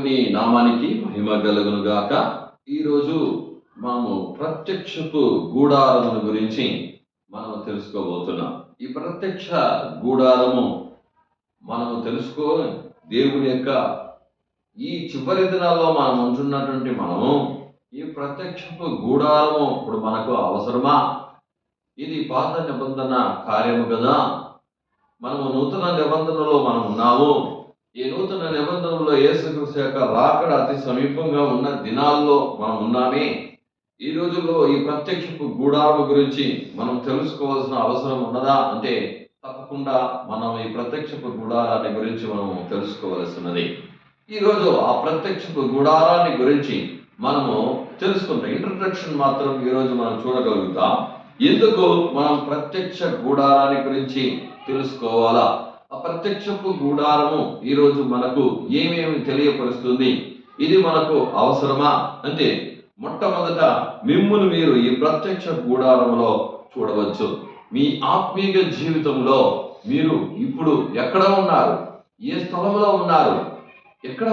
దేవుని నామానికి మహిమ కలుగును గాక. ఈరోజు మనము ప్రత్యక్షపు గూడారమును గురించి మనం తెలుసుకోబోతున్నాం. ఈ ప్రత్యక్ష గూడారము మనము తెలుసుకో దేవుని యొక్క ఈ చివరి దినాల్లో మనం ఉంటున్నటువంటి మనము ఈ ప్రత్యక్షపు గూడారము ఇప్పుడు మనకు అవసరమా? ఇది పాత నిబంధన కార్యము కదా. మనము నూతన నిబంధనలో మనం ఉన్నాము. ఈ నూతన నిబంధనలో యేసుక్రీస్తు యొక్క రాకడ అతి సమీపంగా ఉన్న దినాల్లో మనం ఉన్నామే. ఈ రోజుల్లో ఈ ప్రత్యక్షపు గూడారం గురించి మనం తెలుసుకోవాల్సిన అవసరం ఉన్నదా అంటే తప్పకుండా మనం ఈ ప్రత్యక్షపు గుడారాన్ని గురించి మనం తెలుసుకోవలసినది. ఈరోజు ఆ ప్రత్యక్షపు గుడారాన్ని గురించి మనము తెలుసుకుంటాం ఇంట్రడక్షన్ మాత్రం ఈరోజు మనం చూడగలుగుతాం. ఎందుకు మనం ప్రత్యక్ష గూడారాన్ని గురించి తెలుసుకోవాలా? ఆ ప్రత్యక్షపు గూడారము ఈరోజు మనకు ఏమేమి తెలియపరుస్తుంది? ఇది మనకు అవసరమా? అంటే మొట్టమొదట మిమ్మును మీరు ఈ ప్రత్యక్ష గూడారములో చూడవచ్చు. మీ ఆత్మీయ జీవితంలో మీరు ఇప్పుడు ఎక్కడ ఉన్నారు? ఏ స్థలంలో ఉన్నారు? ఎక్కడ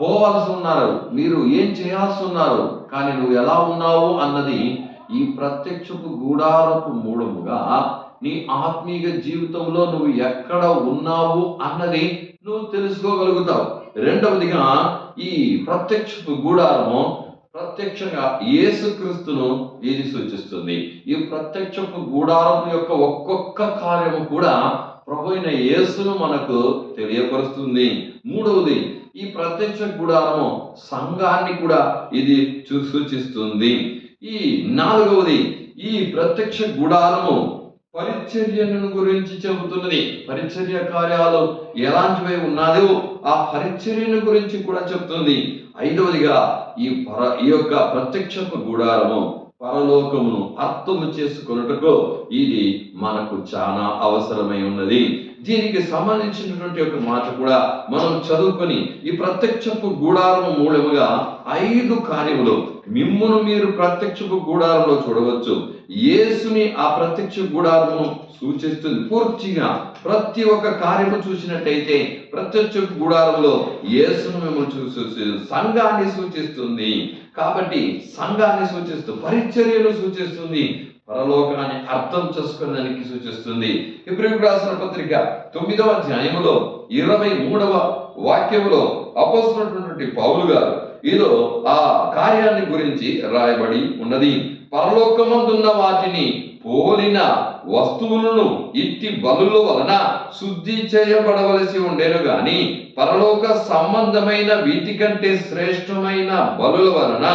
పోవాల్సి ఉన్నారు? మీరు ఏం చేయాల్సి ఉన్నారు? కానీ నువ్వు ఎలా ఉన్నావు అన్నది ఈ ప్రత్యక్షపు గూడారపు మూలముగా నీ ఆత్మీయ జీవితంలో నువ్వు ఎక్కడ ఉన్నావు అన్నది నువ్వు తెలుసుకోగలుగుతావు. రెండవదిగా ఈ ప్రత్యక్షపు గూడారము ప్రత్యక్షంగా యేసుక్రీస్తును ఇది సూచిస్తుంది. ఈ ప్రత్యక్షపు గూడారం యొక్క ఒక్కొక్క కార్యము కూడా ప్రభు అయిన యేసును మనకు తెలియపరుస్తుంది. మూడవది ఈ ప్రత్యక్ష గుడారము సంఘాన్ని కూడా ఇది చూ- సూచిస్తుంది ఈ నాలుగవది ఈ ప్రత్యక్ష గుడారము పరిచర్యను గురించి చెబుతున్నది. పరిచర్య కార్యాలు ఎలాంటివై ఉన్నాదో ఆ పరిచర్యను గురించి కూడా చెబుతుంది ఐదవదిగా ఈ పర ఈ యొక్క ప్రత్యక్షపు గుడారము పరలోకమును అర్థము చేసుకొనుటకు ఇది మనకు చాలా అవసరమై ఉన్నది. దీనికి సంబంధించినటువంటి ఒక మాట కూడా మనం చదువుకొని ఈ ప్రత్యక్షపు గూడారము మూలముగా ఐదు కార్యములు మిమ్మును మీరు ప్రత్యక్షపు గూడారంలో చూడవచ్చు. యేసుని ఆ ప్రత్యక్ష గుడారము సూచిస్తుంది పూర్తిగా ప్రతి ఒక్క కార్యము చూసినట్టయితే ప్రత్యక్ష గుడారంలో యేసును మేము చూసి సంఘాన్ని సూచిస్తుంది. కాబట్టి సంఘాన్ని సూచిస్తూ పరిచర్యను సూచిస్తుంది. పరలోకాన్ని అర్థం చేసుకోవడానికి సూచిస్తుంది. ఇప్పుడు రాసిన పత్రిక తొమ్మిదవ అధ్యాయములో ఇరవై మూడవ వాక్యములో అపోస్తున్నటువంటి పౌలు గారు ఇదో ఆ కార్యాన్ని గురించి రాయబడి ఉన్నది. పరలోకమందున్న వాటిని పోలిన వస్తువులను ఇట్టి బలుల వలన శుద్ధి చేయబడవలసి ఉండేను గాని పరలోక సంబంధమైన వీటికంటే శ్రేష్టమైన బలుల వలన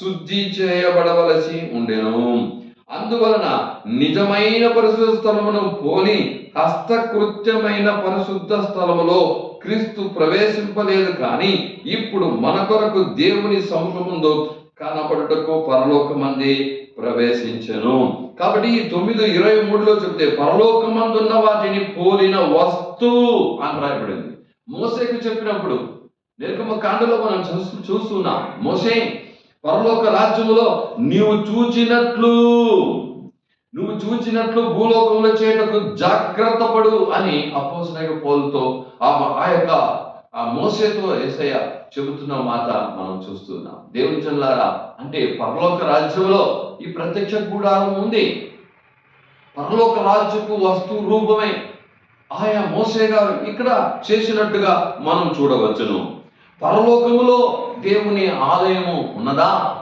శుద్ధి చేయబడవలసి ఉండెను. అందువలన నిజమైన పరిశుద్ధ స్థలమును పోని హస్తకృత్యమైన పరిశుద్ధ స్థలములో క్రీస్తు ప్రవేశింపలేదు కానీ ఇప్పుడు మన కొరకు దేవుని సముఖముందు కనపడుటకు పరలోకమంది ప్రవేశించను. కాబట్టి ఈ తొమ్మిది ఇరవై మూడులో చెప్తే పరలోకమందున్న వాటిని పోలిన వస్తువు అని రాయబడింది. మోసేకు చెప్పినప్పుడు నిర్గమ కాండలో మనం చూస్తూ చూస్తున్నాం. మోసే పరలోక రాజ్యములో నీవు చూచినట్లు నువ్వు చూచినట్లు భూలోకంలో చేయటకు జాగ్రత్త పడు అని అపోసనైన పోలుతో ఆ ఆ యొక్క ఆ మోసేతో ఏసయ్య చెబుతున్న మాట మనం చూస్తున్నాం. దేవుని చెల్లారా అంటే పరలోక రాజ్యంలో ఈ ప్రత్యక్ష గుడారం ఉంది. పరలోక రాజ్యపు వస్తు రూపమే ఆయా మోసే గారు ఇక్కడ చేసినట్టుగా మనం చూడవచ్చును. పరలోకములో దేవుని ఆలయము ఉన్నదా?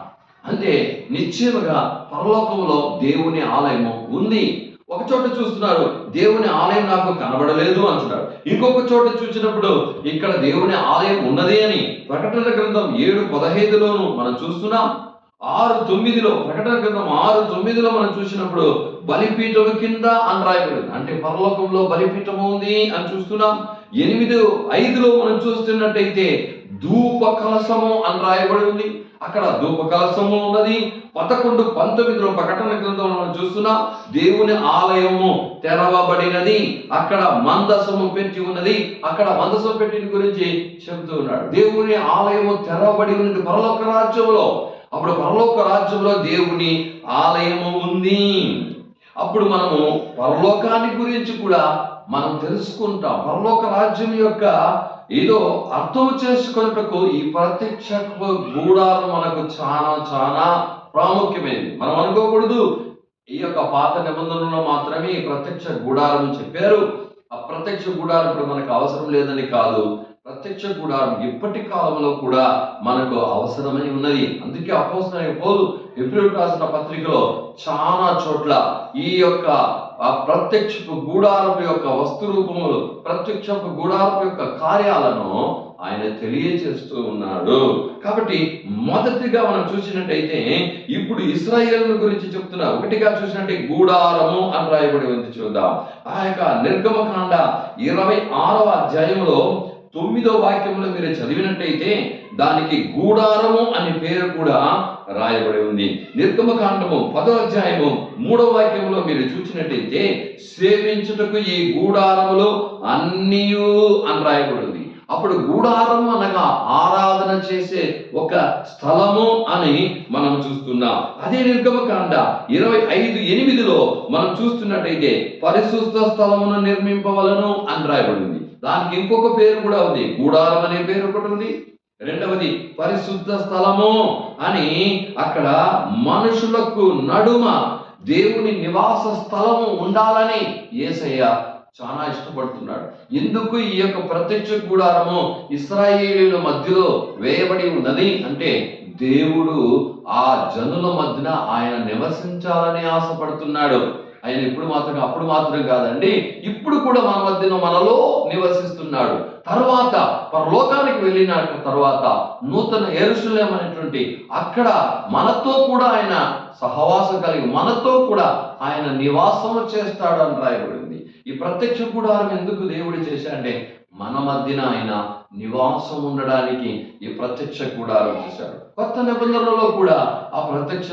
అంటే నిశ్చయముగా పరలోకములో దేవుని ఆలయము ఉంది. ఒక చోట చూస్తున్నారు దేవుని ఆలయం నాకు కనబడలేదు అంటున్నాడు. ఇంకొక చోట చూసినప్పుడు ఇక్కడ దేవుని ఆలయం ఉన్నది అని ప్రకటన గ్రంథం ఏడు పదహైదులోను మనం చూస్తున్నాం. ఆరు తొమ్మిదిలో ప్రకటన గ్రంథం ఆరు తొమ్మిదిలో మనం చూసినప్పుడు బలిపీఠము కింద అని రాయబడింది. అంటే పరలోకంలో బలిపీఠము ఉంది అని చూస్తున్నాం. ఎనిమిది ఐదులో మనం చూస్తున్నట్టయితే ధూప కలసము అని రాయబడి ఉంది. అక్కడ ధూప కలసము ఉన్నది. పదకొండు పంతొమ్మిదిలో ప్రకటన గ్రంథంలో చూస్తున్నా చూస్తున్నాం దేవుని ఆలయము తెరవబడినది. అక్కడ మందసము పెట్టి ఉన్నది. అక్కడ మందసం పెట్టిన గురించి చెబుతూ ఉన్నాడు. దేవుని ఆలయము తెరవబడి ఉన్నది పరలోక రాజ్యంలో. అప్పుడు పరలోక రాజ్యంలో దేవుని ఆలయము ఉంది. అప్పుడు మనము పరలోకాన్ని గురించి కూడా మనం తెలుసుకుంటాం. పరలోక రాజ్యం యొక్క ఏదో అర్థం చేసుకున్నటకు ఈ ప్రత్యక్ష గూడాలు మనకు చాలా చాలా ప్రాముఖ్యమైనది మనం అనుకోకూడదు. ఈ యొక్క పాత నిబంధనలో మాత్రమే ఈ ప్రత్యక్ష గుడారం చెప్పారు. ఆ ప్రత్యక్ష గుడారం ఇప్పుడు మనకు అవసరం లేదని కాదు. ప్రత్యక్ష గుడారం ఇప్పటి కాలంలో కూడా మనకు అవసరమై ఉన్నది. అందుకే అపోసరైన పోలు ఎప్పుడు రాసిన పత్రికలో చాలా చోట్ల ఈ యొక్క ఆ ప్రత్యక్షపు గూడారపు యొక్క వస్తు రూపములు ప్రత్యక్షపు గూడారపు యొక్క కార్యాలను ఆయన తెలియజేస్తూ ఉన్నాడు. కాబట్టి మొదటిగా మనం చూసినట్టయితే ఇప్పుడు ఇస్రాయేల్ గురించి చెప్తున్నా. ఒకటిగా చూసినట్టే గూడారము అని రాయబడి ఉంది చూద్దాం. ఆ యొక్క నిర్గమకాండ ఇరవై ఆరవ అధ్యాయంలో తొమ్మిదో వాక్యంలో మీరు చదివినట్టయితే దానికి గూడారము అనే పేరు కూడా రాయబడి ఉంది. నిర్గమకాండము పదో అధ్యాయము మూడో వాక్యంలో మీరు చూసినట్టయితే సేవించుటకు ఈ గూడారములు అన్నీయు అని రాయబడి ఉంది. అప్పుడు గూడారం అనగా ఆరాధన చేసే ఒక స్థలము అని మనం చూస్తున్నాం. అదే నిర్గమకాండ ఇరవై ఐదు ఎనిమిదిలో మనం చూస్తున్నట్టయితే పరిశుద్ధ స్థలమును నిర్మింపవలను అని రాయబడింది దానికి ఇంకొక పేరు కూడా ఉంది. గూడారం అనే పేరు ఒకటి ఉంది. రెండవది పరిశుద్ధ స్థలము అని అక్కడ మనుషులకు నడుమ దేవుని నివాస స్థలము ఉండాలని యేసయ్య చాలా ఇష్టపడుతున్నాడు. ఎందుకు ఈ యొక్క ప్రత్యక్ష గుడారము ఇస్రాయేలీల మధ్యలో వేయబడి ఉన్నది అంటే దేవుడు ఆ జనుల మధ్యన ఆయన నివసించాలని ఆశపడుతున్నాడు. ఆయన ఇప్పుడు మాత్రం అప్పుడు మాత్రం కాదండి ఇప్పుడు కూడా మన మధ్యన మనలో నివసిస్తున్నాడు. తర్వాత పరలోకానికి వెళ్ళిన తర్వాత నూతన ఎరుసలేం అనేటువంటి అక్కడ మనతో కూడా ఆయన సహవాసం కలిగి మనతో కూడా ఆయన నివాసము చేస్తాడు అని రాయబడింది. ఈ ప్రత్యక్ష గుడారం ఎందుకు దేవుడు చేశాడంటే మన మధ్యన ఆయన నివాసం ఉండడానికి ఈ ప్రత్యక్ష గుడారం చేశాడు. కొత్త నిబంధనలో కూడా ఆ ప్రత్యక్ష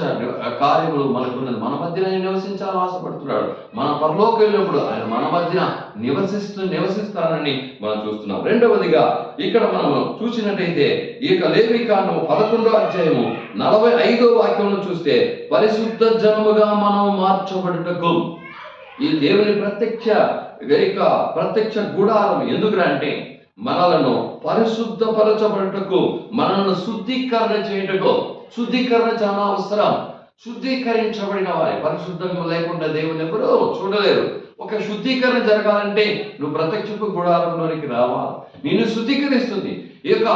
కార్యములు మనకున్నది. మన మధ్యన ఆయన నివసించాలని ఆశపడుతున్నాడు. మన పరలోకి వెళ్ళినప్పుడు ఆయన మన మధ్యన నివసిస్తూ నివసిస్తానని మనం చూస్తున్నాం. రెండవదిగా ఇక్కడ మనం చూసినట్టయితే ఈ యొక్క లేవి కాండము పదకొండో అధ్యాయము నలభై ఐదో వాక్యంలో చూస్తే పరిశుద్ధ జనముగా మనం మార్చబడుటకు ఈ దేవుని ప్రత్యక్ష ఇక ప్రత్యక్ష గుడారం ఎందుకురా అంటే మనలను పరిశుద్ధపరచబడుటకు మనల్ని శుద్ధీకరణ చేయుటకు. శుద్ధీకరణ చాలా అవసరం. శుద్ధీకరించబడిన వారి. పరిశుద్ధం లేకుండా దేవుని ఎవరు చూడలేరు. ఒక శుద్ధీకరణ జరగాలంటే నువ్వు ప్రత్యక్షపు గుడారంలోనికి రావాలి నిన్ను శుద్ధీకరిస్తుంది. ఈ యొక్క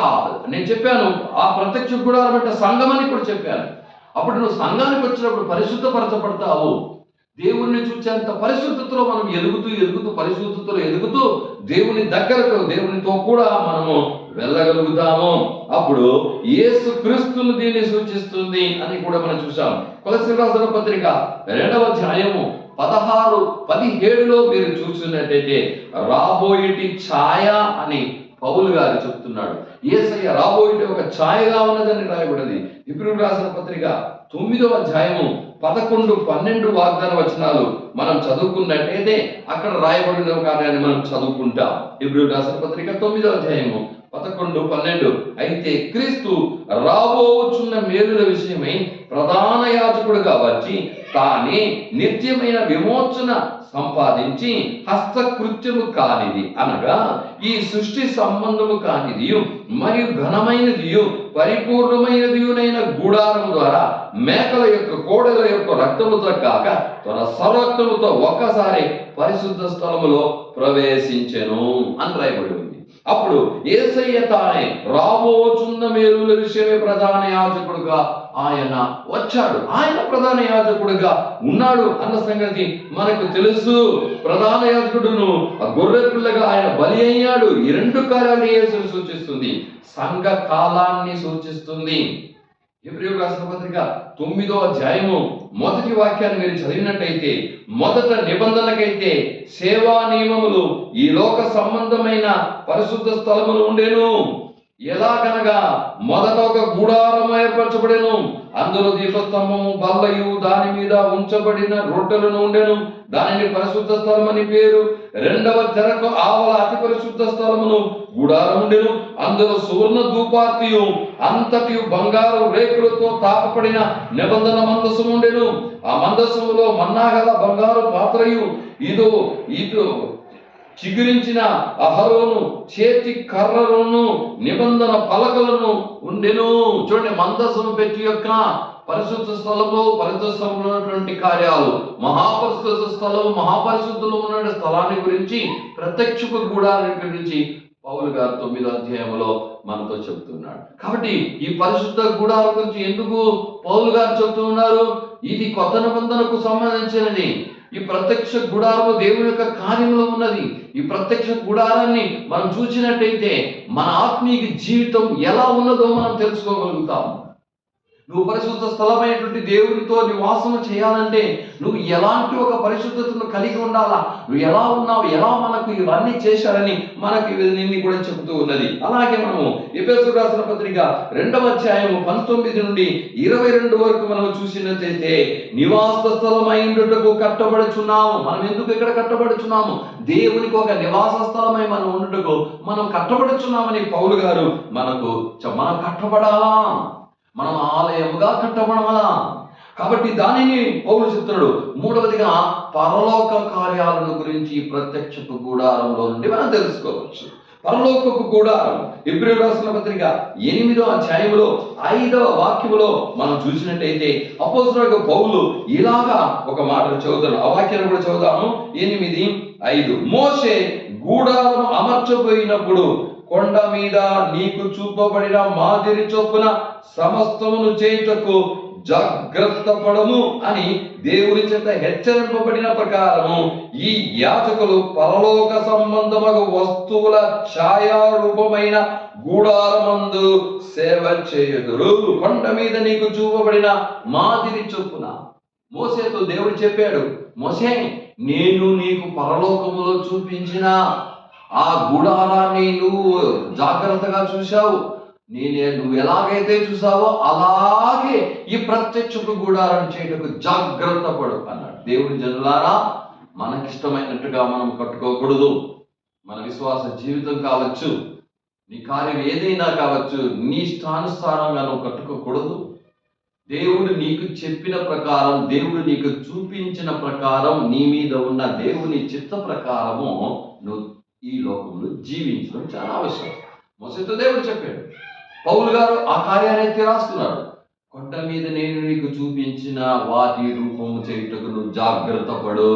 నేను చెప్పాను ఆ ప్రత్యక్ష గుడారం అంటే సంఘం అని కూడా చెప్పాను. అప్పుడు నువ్వు సంఘానికి వచ్చినప్పుడు పరిశుద్ధపరచబడతావు. దేవుణ్ణి చూచేంత పరిశుద్ధతలో మనం ఎదుగుతూ ఎదుగుతూ పరిశుద్ధతలో ఎదుగుతూ దేవుని దగ్గరకు దేవునితో కూడా మనము వెళ్ళగలుగుతాము. అప్పుడు యేసు క్రీస్తులు దీన్ని సూచిస్తుంది అని కూడా మనం చూసాం కొలసి రాసిన పత్రిక రెండవ ధ్యాయము పదహారు పదిహేడులో మీరు చూసినట్టయితే రాబోయేటి ఛాయ అని పౌలు గారు చెప్తున్నాడు. ఏసయ్య రాబోయేటి ఒక ఛాయగా ఉన్నదని రాయబడింది. ఇప్పుడు రాసిన పత్రిక తొమ్మిదవ అధ్యాయము పదకొండు పన్నెండు వాగ్దాన వచనాలు మనం చదువుకున్నట్టయితే అక్కడ రాయబడిన కార్యాన్ని మనం చదువుకుంటాం. ఇప్పుడు రాసిన పత్రిక తొమ్మిదవ అధ్యాయము. పదకొండు పన్నెండు. అయితే క్రీస్తు రాబోచున్న మేలుల విషయమై ప్రధాన యాజకుడుగా వచ్చి తానే నిత్యమైన విమోచన సంపాదించి హస్తకృత్యము కానిది అనగా ఈ సృష్టి సంబంధము కానిది మరియు ఘనమైనది పరిపూర్ణమైనదియునైన గుడారం ద్వారా మేకల యొక్క కోడల యొక్క రక్తముతో కాక తన సరక్తముతో ఒక్కసారి పరిశుద్ధ స్థలములో ప్రవేశించెను అని రాయబడి ఉంది. అప్పుడు ఏసయ్య తానే రాబోచున్న మేలుల విషయమే ప్రధాన యాజకుడుగా ఆయన వచ్చాడు. ఆయన ప్రధాన యాజకుడుగా ఉన్నాడు అన్న సంగతి మనకు తెలుసు. ప్రధాన యాజకుడును గొర్రె పిల్లగా ఆయన బలి అయ్యాడు. ఈ రెండు కాలాన్ని యేసును సూచిస్తుంది. సంఘ కాలాన్ని సూచిస్తుంది. ఎబ్రిల్ రాసిన పత్రిక తొమ్మిదో అధ్యాయము మొదటి వాక్యాన్ని మీరు చదివినట్టయితే మొదట నిబంధనకైతే సేవా నియమములు ఈ లోక సంబంధమైన పరిశుద్ధ స్థలములు ఉండేను. ఎలాగనగా మొదట ఒక గుడారం ఏర్పరచబడెను. అందులో దీపస్తంభము బల్లయు దాని మీద ఉంచబడిన రొట్టెలను ఉండెను. దానిని పరిశుద్ధ స్థలం అని పేరు. రెండవ తెరకు ఆవల అతి పరిశుద్ధ స్థలమును గుడారం ఉండెను. అందులో సువర్ణ ధూపార్తియు అంతటి బంగారు రేకులతో తాపబడిన నిబంధన మందస్సు ఉండెను. ఆ మందస్సులో మన్నాగల బంగారు పాత్రయు. ఇదో ఇదో చిగురించిన అహరోను చేతి కర్రలను నిబంధన పలకలను ఉండెను. చూడండి మందసం పెట్టి యొక్క పరిశుద్ధ స్థలంలో పరిశుద్ధ స్థలంలో ఉన్నటువంటి కార్యాలు మహాపరిశుద్ధ స్థలం మహాపరిశుద్ధులు ఉన్న స్థలాన్ని గురించి ప్రత్యక్షపు కూడా గురించి పౌలు గారు తొమ్మిదో అధ్యాయంలో మనతో చెప్తున్నాడు. కాబట్టి ఈ పరిశుద్ధ గుడాల గురించి ఎందుకు పౌలు గారు చెబుతున్నారు ఇది కొత్త నిబంధనకు సంబంధించినది. ఈ ప్రత్యక్ష గుడారము దేవుని యొక్క కార్యంలో ఉన్నది. ఈ ప్రత్యక్ష గుడారాన్ని మనం చూసినట్టయితే మన ఆత్మీయ జీవితం ఎలా ఉన్నదో మనం తెలుసుకోగలుగుతాం నువ్వు పరిశుద్ధ స్థలమైనటువంటి దేవునితో నివాసం చేయాలంటే నువ్వు ఎలాంటి ఒక పరిశుద్ధతను కలిగి ఉండాలా? నువ్వు ఎలా ఉన్నావు? ఎలా మనకు ఇవన్నీ చేశారని మనకి నిన్ను కూడా చెబుతూ ఉన్నది. అలాగే మనము ఎపేసు రాసిన పత్రిక రెండవ అధ్యాయము పంతొమ్మిది నుండి ఇరవై రెండు వరకు మనం చూసినట్లయితే నివాస స్థలమైనటకు కట్టబడుచున్నాము. మనం ఎందుకు ఇక్కడ కట్టబడుచున్నాము? దేవునికి ఒక నివాస స్థలమై మనం ఉండటకు మనం కట్టబడుచున్నామని పౌలు గారు మనకు మనం కట్టబడాలా? మనం ఆలయముగా కట్టబడమలా కాబట్టి దానిని పౌరులు చెప్తున్నాడు. మూడవదిగా పరలోక కార్యాలను గురించి ప్రత్యక్షపు గుడారంలో నుండి మనం తెలుసుకోవచ్చు. పరలోకపు గుడారం. ఇబ్రి రాసిన పత్రిక ఎనిమిదో అధ్యాయంలో ఐదవ వాక్యములో మనం చూసినట్టయితే అపోసరుడు పౌలు ఇలాగా ఒక మాట చదువుతాడు. ఆ వాక్యాన్ని కూడా చదువుతాము ఎనిమిది ఐదు. మోసే గూడారం అమర్చబోయినప్పుడు కొండ మీద నీకు చూపబడిన మాదిరి చొప్పున సమస్తమును చేయుటకు జాగ్రత్త పడము అని దేవుని చేత హెచ్చరింపబడిన ప్రకారము ఈ యాచకులు పరలోక సంబంధమగు వస్తువుల ఛాయారూపమైన గూడారమందు సేవ చేయుదురు. కొండ మీద నీకు చూపబడిన మాదిరి చొప్పున మోసేతో దేవుడు చెప్పాడు మోసే నేను నీకు పరలోకములో చూపించిన ఆ గుడారాన్ని నువ్వు జాగ్రత్తగా చూశావు. నేనే నువ్వు ఎలాగైతే చూసావో అలాగే ఈ ప్రత్యక్షపు గుడారం చేయటకు జాగ్రత్త పడు అన్నాడు. దేవుని జనులారా మనకిష్టమైనట్టుగా మనం కట్టుకోకూడదు మన విశ్వాస జీవితం కావచ్చు నీ కార్యం ఏదైనా కావచ్చు నీ ఇష్టానుసారంగా నువ్వు కట్టుకోకూడదు. దేవుడు నీకు చెప్పిన ప్రకారం దేవుడు నీకు చూపించిన ప్రకారం నీ మీద ఉన్న దేవుని చిత్త ప్రకారము నువ్వు ఈ లోకంలో జీవించడం చాలా అవసరం. మొసతో దేవుడు చెప్పాడు పౌలు గారు ఆ కార్యాన్ని ఎత్తి రాస్తున్నాడు కొండ మీద నేను నీకు చూపించిన వాటి రూపము చేయుటకు నువ్వు జాగ్రత్త పడు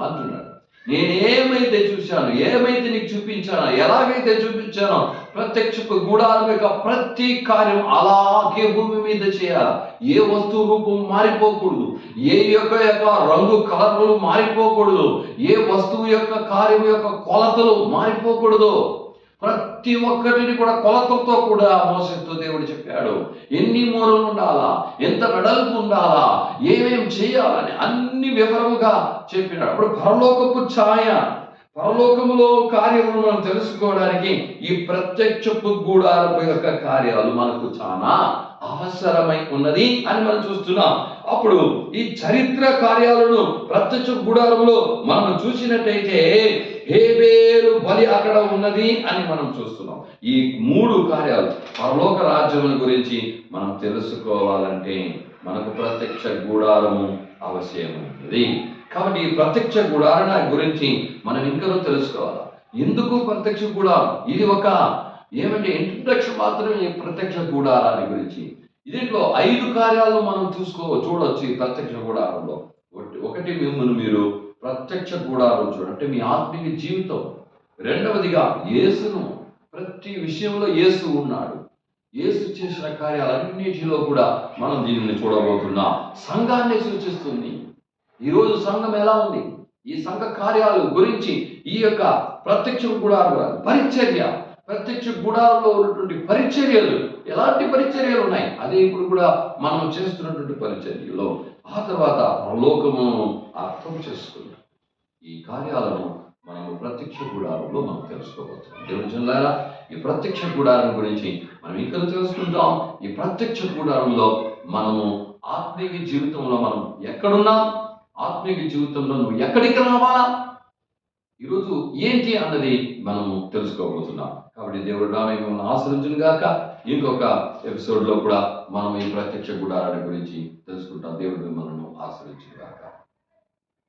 అంటున్నాడు. నేను ఏమైతే చూశాను ఏమైతే నీకు చూపించానో ఎలాగైతే చూపించానో ప్రత్యక్షపు గుడారం యొక్క ప్రతి కార్యం అలాగే భూమి మీద చేయాలి? ఏ వస్తువు రూపం మారిపోకూడదు. ఏ యొక్క యొక్క రంగు కలర్లు మారిపోకూడదు. ఏ వస్తువు యొక్క కార్యం యొక్క కొలతలు మారిపోకూడదు. ప్రతి ఒక్కటిని కూడా కొలతలతో కూడా మోసతో దేవుడు చెప్పాడు. ఎన్ని మూలలు ఉండాలా? ఎంత వెడల్పు ఉండాలా? ఏమేం చేయాలని అన్ని వివరముగా చెప్పినాడు. అప్పుడు పరలోకపు ఛాయ పరలోకములో కార్యములు మనం తెలుసుకోవడానికి ఈ ప్రత్యక్షపు గూడారపు యొక్క కార్యాలు మనకు చాలా అవసరమై ఉన్నది అని మనం చూస్తున్నాం. అప్పుడు ఈ చరిత్ర కార్యాలను ప్రత్యక్ష గుడారంలో మనం చూసినట్టయితే హేబేలు బలి అక్కడ ఉన్నది అని మనం చూస్తున్నాం. ఈ మూడు కార్యాలు పరలోక రాజ్యముల గురించి మనం తెలుసుకోవాలంటే మనకు ప్రత్యక్ష గుడారము అవశ్యమైనది కాబట్టి ఈ ప్రత్యక్ష గుడారణ గురించి మనం ఇంకా తెలుసుకోవాలి? ఎందుకు ప్రత్యక్ష గుడారం? ఇది ఒక ఏమంటే ఇంట్రడక్షన్ మాత్రమే ఈ ప్రత్యక్ష గుడారాన్ని గురించి. దీంట్లో ఐదు కార్యాలు మనం చూసుకో చూడవచ్చు ఈ ప్రత్యక్ష గుడారంలో. ఒకటి ఒకటి మిమ్మల్ని మీరు ప్రత్యక్ష గుడారం చూడండి మీ ఆత్మీయ జీవితం. రెండవదిగా యేసును ప్రతి విషయంలో యేసు ఉన్నాడు. యేసు చేసిన కార్యాలన్నిటిలో కూడా మనం దీనిని చూడబోతున్నాం. సంఘాన్ని సూచిస్తుంది. ఈరోజు సంఘం ఎలా ఉంది? ఈ సంఘ కార్యాలు గురించి ఈ యొక్క ప్రత్యక్ష కూడా పరిచర్య ప్రత్యక్ష గుడారంలో ఉన్నటువంటి పరిచర్యలు ఎలాంటి పరిచర్యలు ఉన్నాయి? అదే ఇప్పుడు కూడా మనం చేస్తున్నటువంటి పరిచర్యలో. ఆ తర్వాత పరలోకము అర్థం చేసుకున్నాం ఈ కార్యాలను మనము ప్రత్యక్ష గుడారంలో మనం తెలుసుకోబోతున్నాం. దేవుని ఈ ప్రత్యక్ష గుడారం గురించి మనం ఇంకా తెలుసుకుంటాం ఈ ప్రత్యక్ష గుడారంలో మనము ఆత్మీయ జీవితంలో మనం ఎక్కడున్నాం? ఆత్మీయ జీవితంలో నువ్వు ఎక్కడికి రావాలా? ఈరోజు ఏంటి అన్నది మనము తెలుసుకోబోతున్నాం. కాబట్టి దేవుడు రామే మిమ్మల్ని ఆశ్రయించును గాక ఇంకొక ఎపిసోడ్లో కూడా మనం ఈ ప్రత్యక్ష గుడారాన్ని గురించి తెలుసుకుంటాం. దేవుడు మిమ్మల్ని ఆశ్రయించును గాక.